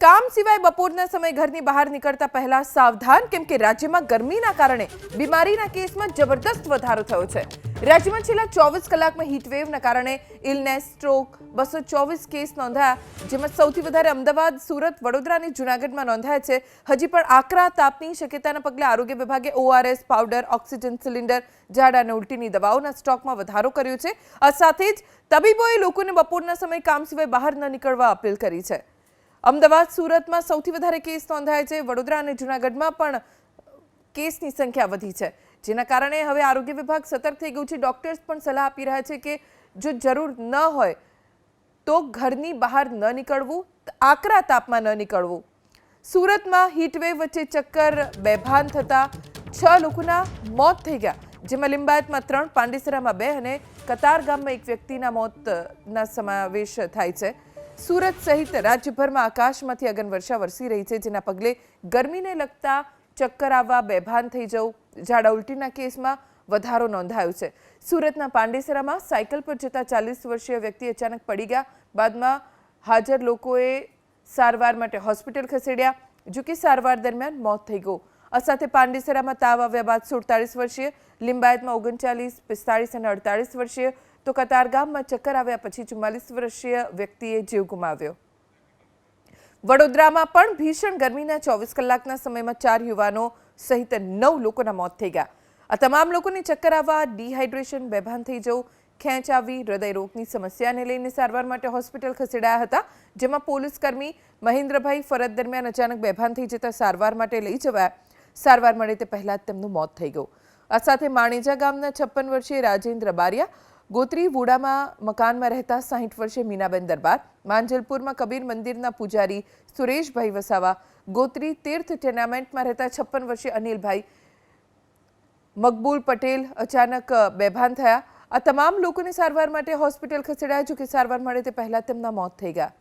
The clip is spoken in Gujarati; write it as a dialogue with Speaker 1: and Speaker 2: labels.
Speaker 1: કામ સિવાય બપોરના સમય ઘરની બહાર નીકળતા પહેલા સાવધાન, કેમ કે રાજ્યમાં ગરમીના કારણે બીમારીના કેસમાં જબરદસ્ત વધારો થયો છે. રાજ્યમાં છેલ્લા ચોવીસ કલાકમાં હીટવેવના કારણે ઇલનેસ સ્ટ્રોક બસો ચોવીસ કેસ નોંધાયા, જેમાં સૌથી વધારે અમદાવાદ, સુરત, વડોદરા અને જૂનાગઢમાં નોંધાયા છે. હજી પણ આકરા તાપની શક્યતાના પગલે આરોગ્ય વિભાગે ઓઆરએસ પાવડર ઓક્સિજન સિલિન્ડર ઝાડા અને ઉલટીની દવાઓના સ્ટોકમાં વધારો કર્યો છે. આ સાથે જ તબીબોએ લોકોને બપોરના સમય કામ સિવાય બહાર ન નીકળવા અપીલ કરી છે. અમદાવાદ સુરતમાં સૌથી વધારે કેસ નોંધાય છે. વડોદરા અને જૂનાગઢમાં પણ કેસની સંખ્યા વધી છે. જેના કારણે હવે આરોગ્ય વિભાગ સતર્ક થઈ ગયું છે. ડોક્ટર્સ પણ સલાહ આપી રહ્યા છે કે જો જરૂર ન હોય તો ઘરની બહાર ન નીકળવું, આકરા તાપમાં ન નીકળવું. સુરતમાં હીટવેવ વચ્ચે ચક્કર બેભાન થતા છ લોકોના મોત થઈ ગયા, જેમાં લિંબાયતમાં ત્રણ, પાંડેસરામાં બે અને કતાર ગામમાં એક વ્યક્તિના મોતના સમાવેશ થાય છે. સુરત સહિત રાજ્યભરમાં આકાશમાંથી અગન વર્ષા વરસી રહી છે, જેના પગલે ગરમીને લગતા ચક્કર આવવા બેભાન થઈ જવું, ઝાડા ઉલટીના કેસમાં વધારો નોંધાયો છે. સુરતના પાંડેસરામાં સાયકલ પર જતા ચાલીસ વર્ષીય વ્યક્તિ અચાનક પડી ગયા, બાદમાં હાજર લોકોએ સારવાર માટે હોસ્પિટલ ખસેડ્યા, જોકે સારવાર દરમિયાન મોત થઈ ગયું. આ સાથે પાંડેસરામાં તાવ આવ્યા બાદ સુડતાલીસ વર્ષીય, લિંબાયતમાં ઓગણચાલીસ, પિસ્તાળીસ અને અડતાલીસ વર્ષીય, તો કતારગામમાં ચક્કર આવ્યા પછી ચુમ્માલીસ વર્ષીય વ્યક્તિએ જીવ ગુમાવ્યો. વડોદરામાં પણ ભીષણ ગરમીના ચોવીસ કલાકના સમયમાં ચાર યુવાનો સહિત નવ લોકોના મોત થઈ ગયા. આ તમામ લોકોને ચક્કર આવવા ડિહાઇડ્રેશન બેભાન થઈ જવું, ખેંચ આવી, હૃદય રોગની સમસ્યાને લઈને સારવાર માટે હોસ્પિટલ ખસેડાયા હતા, જેમાં પોલીસ કર્મી મહેન્દ્રભાઈ ફરજ દરમિયાન અચાનક બેભાન થઈ જતા સારવાર માટે લઈ જવાયા. સારવાર મળે તે પહેલાં જ તેમનું મોત થઈ ગયું. આ સાથે માણેજા ગામના છપ્પન વર્ષીય રાજેન્દ્ર બારિયા ગોત્રી વુડામાં મકાનમાં રહેતા સાહીઠ વર્ષે મીનાબેન દરબાર, માંજલપુરમાં કબીર મંદિરના પૂજારી સુરેશભાઈ વસાવા, ગોત્રી તીર્થ ટેનામેન્ટમાં રહેતા છપ્પન વર્ષે અનિલભાઈ મકબૂલ પટેલ અચાનક બેભાન થયા. આ તમામ લોકોને સારવાર માટે હોસ્પિટલ ખસેડાયા જો કે સારવાર મળે તે પહેલાં તેમના મોત થઈ ગયા.